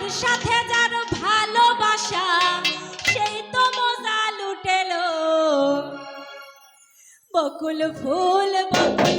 যার সাথে যার ভালোবাসা সেই তো মজা লুটেল। বকুল ফুল বকুল